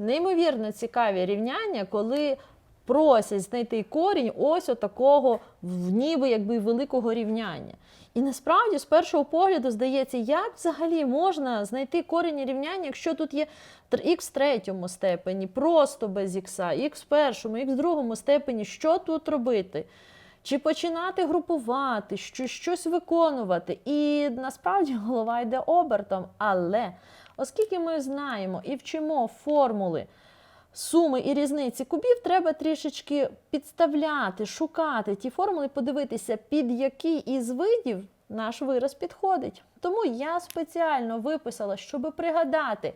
неймовірно цікаві рівняння, коли просять знайти корінь ось отакого ніби якби великого рівняння. І насправді, з першого погляду, здається, як взагалі можна знайти корінь рівняння, якщо тут є х в третьому степені, просто без х, х в першому, х в другому степені, що тут робити? Чи починати групувати, що, щось виконувати. І насправді голова йде обертом. Але оскільки ми знаємо і вчимо формули суми і різниці кубів, треба трішечки підставляти, шукати ті формули, подивитися, під який із видів наш вираз підходить. Тому я спеціально виписала, щоб пригадати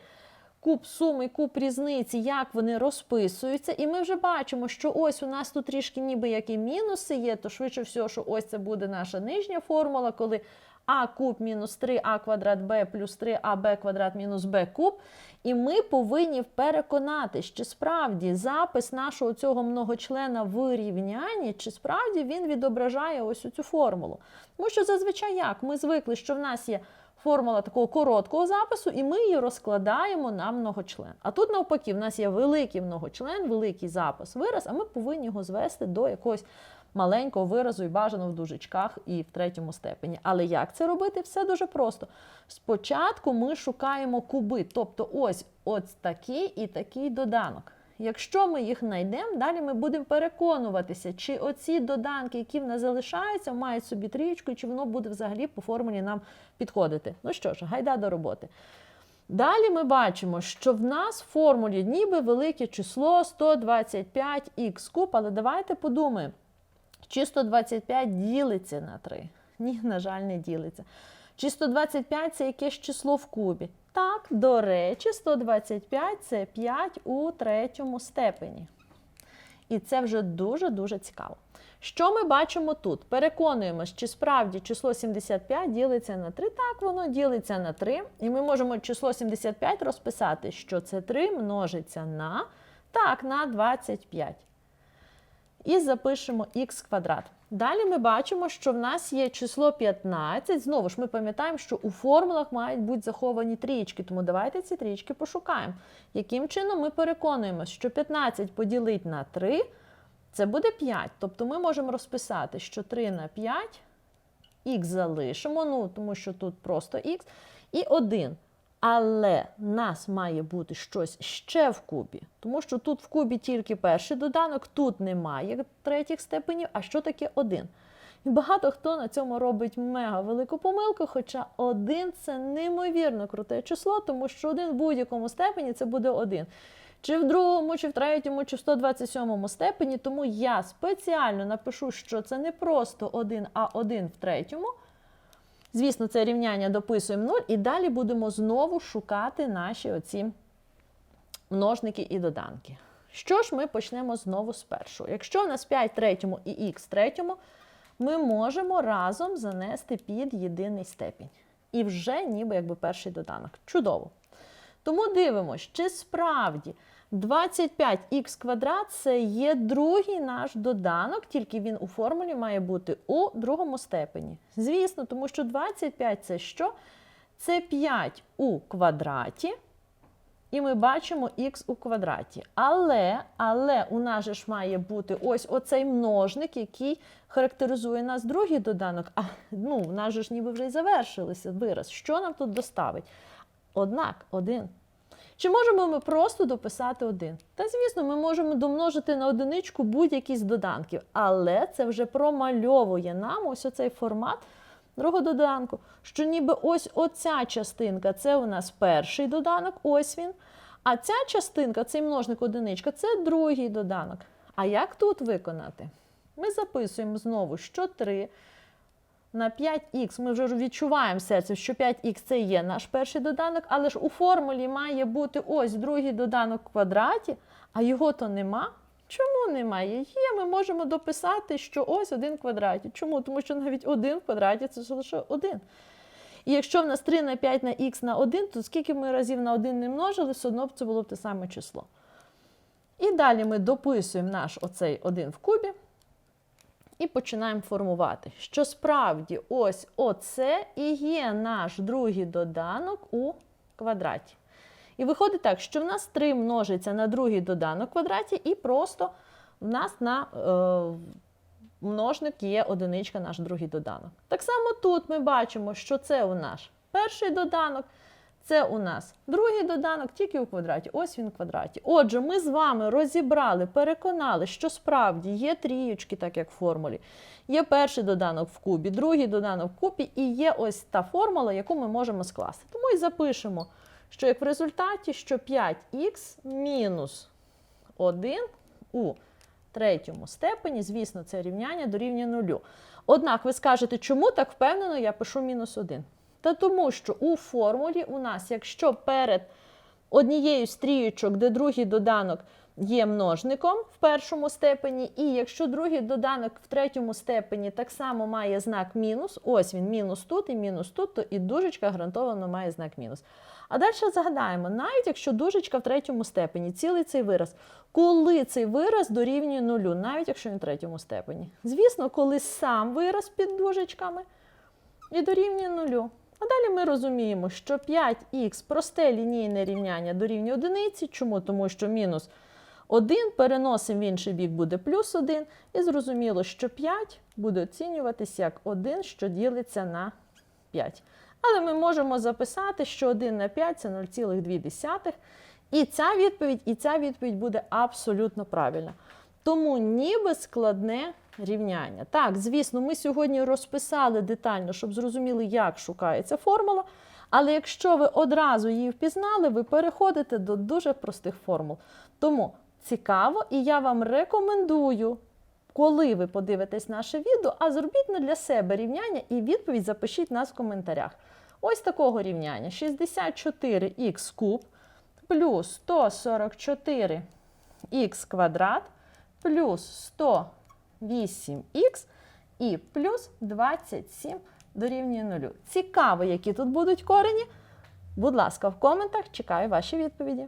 куб суми, куб різниці, як вони розписуються. І ми вже бачимо, що ось у нас тут трішки ніби як і мінуси є, то швидше всього, що ось це буде наша нижня формула, коли а куб мінус 3а квадрат b плюс 3аб квадрат мінус b куб. І ми повинні переконатись, чи справді запис нашого цього многочлена в рівнянні, чи справді він відображає ось цю формулу. Тому що зазвичай як? Ми звикли, що в нас є формула такого короткого запису, і ми її розкладаємо на многочлен. А тут навпаки, в нас є великий многочлен, великий запис, вираз, а ми повинні його звести до якогось маленького виразу і бажано в дужечках і в третьому степені. Але як це робити? Все дуже просто. Спочатку ми шукаємо куби, тобто ось ось такий і такий доданок. Якщо ми їх знайдемо, далі ми будемо переконуватися, чи оці доданки, які в нас залишаються, мають собі трієчку, і чи воно буде взагалі по формулі нам підходити. Ну що ж, гайда до роботи. Далі ми бачимо, що в нас в формулі ніби велике число 125х куб, але давайте подумаємо, чи 125 ділиться на 3? Ні, на жаль, не ділиться. Чи 125 це якесь число в кубі? Так, до речі, 125 це 5 у третьому степені. І це вже дуже-дуже цікаво. Що ми бачимо тут? Переконуємось, чи справді число 75 ділиться на 3. Так, воно ділиться на 3. І ми можемо число 75 розписати, що це 3 множиться на так, на 25. І запишемо х квадрат. Далі ми бачимо, що в нас є число 15. Знову ж ми пам'ятаємо, що у формулах мають бути заховані трієчки, тому давайте ці трієчки пошукаємо. Яким чином ми переконуємося, що 15 поділити на 3 це буде 5. Тобто ми можемо розписати, що 3 на 5, х залишимо, ну, тому що тут просто х, і 1. Але нас має бути щось ще в кубі, тому що тут в кубі тільки перший доданок, тут немає третіх степенів, а що таке один? І багато хто на цьому робить мега велику помилку, хоча один це неймовірно круте число, тому що один в будь-якому степені це буде один. Чи в другому, чи в третьому, чи в 127 степені, тому я спеціально напишу, що це не просто один, а один в третьому. Звісно, це рівняння дописуємо 0, і далі будемо знову шукати наші оці множники і доданки. Що ж ми почнемо знову з першого? Якщо у нас 5 третьому і х третьому, ми можемо разом занести під єдиний степінь. І вже ніби якби перший доданок. Чудово. Тому дивимося, чи справді 25х квадрат це є другий наш доданок, тільки він у формулі має бути у другому степені. Звісно, тому що 25 це що? Це 5 у квадраті. І ми бачимо х у квадраті. Але але у нас же ж має бути ось оцей множник, який характеризує нас другий доданок. А ну, у нас же ж ніби вже й завершилися вираз. Що нам тут доставить? Однак, один. Чи можемо ми просто дописати один? Та, звісно, ми можемо домножити на одиничку будь-які з доданків, але це вже промальовує нам ось оцей формат другого доданку, що ніби ось оця частинка це у нас перший доданок, ось він. А ця частинка, цей множник одиничка, це другий доданок. А як тут виконати? Ми записуємо знову, що 3 на 5х ми вже відчуваємо серце, що 5х це є наш перший доданок, але ж у формулі має бути ось другий доданок в квадраті, а його то нема. Чому немає? Є, ми можемо дописати, що ось один в квадраті. Чому? Тому що навіть один в квадраті це лише один. І якщо в нас 3 на 5 на х на 1, то скільки ми разів на 1 не множили, все одно б це було б те саме число. І далі ми дописуємо наш оцей 1 в кубі. І починаємо формувати, що справді ось оце і є наш другий доданок у квадраті. І виходить так, що в нас 3 множиться на другий доданок в квадраті, і просто в нас на е, множник є одиничка, наш другий доданок. Так само тут ми бачимо, що це у нас перший доданок, це у нас другий доданок, тільки у квадраті. Ось він в квадраті. Отже, ми з вами розібрали, переконали, що справді є трієчки, так як в формулі. Є перший доданок в кубі, другий доданок в кубі, і є ось та формула, яку ми можемо скласти. Тому і запишемо, що як в результаті, що 5х мінус 1 у третьому степені, звісно, це рівняння дорівнює нулю. Однак ви скажете, чому так впевнено я пишу мінус 1? Та тому, що у формулі у нас, якщо перед однією з трієчок, де другий доданок є множником в першому степені, і якщо другий доданок в третьому степені так само має знак мінус, ось він мінус тут і мінус тут, то і дужечка гарантовано має знак мінус. А далі згадаємо, навіть якщо дужечка в третьому степені, цілий цей вираз, коли цей вираз дорівнює нулю, навіть якщо він в третьому степені. Звісно, коли сам вираз під дужечками і дорівнює нулю. А далі ми розуміємо, що 5х просте лінійне рівняння дорівнює одиниці. Чому? Тому що мінус 1 переносимо в інший бік буде плюс 1. І зрозуміло, що 5 буде оцінюватися як 1, що ділиться на 5. Але ми можемо записати, що 1 на 5 це 0,2. І ця відповідь, і ця відповідь буде абсолютно правильна. Тому ніби складне рівняння. Так, звісно, ми сьогодні розписали детально, щоб зрозуміли, як шукається формула. Але якщо ви одразу її впізнали, ви переходите до дуже простих формул. Тому цікаво, і я вам рекомендую, коли ви подивитесь наше відео, а зробіть не для себе рівняння і відповідь запишіть нас в коментарях. Ось такого рівняння: 64х куб плюс 144х квадрат плюс 108х і плюс 27 дорівнює 0. Цікаво, які тут будуть корені. Будь ласка, в коментах чекаю ваші відповіді.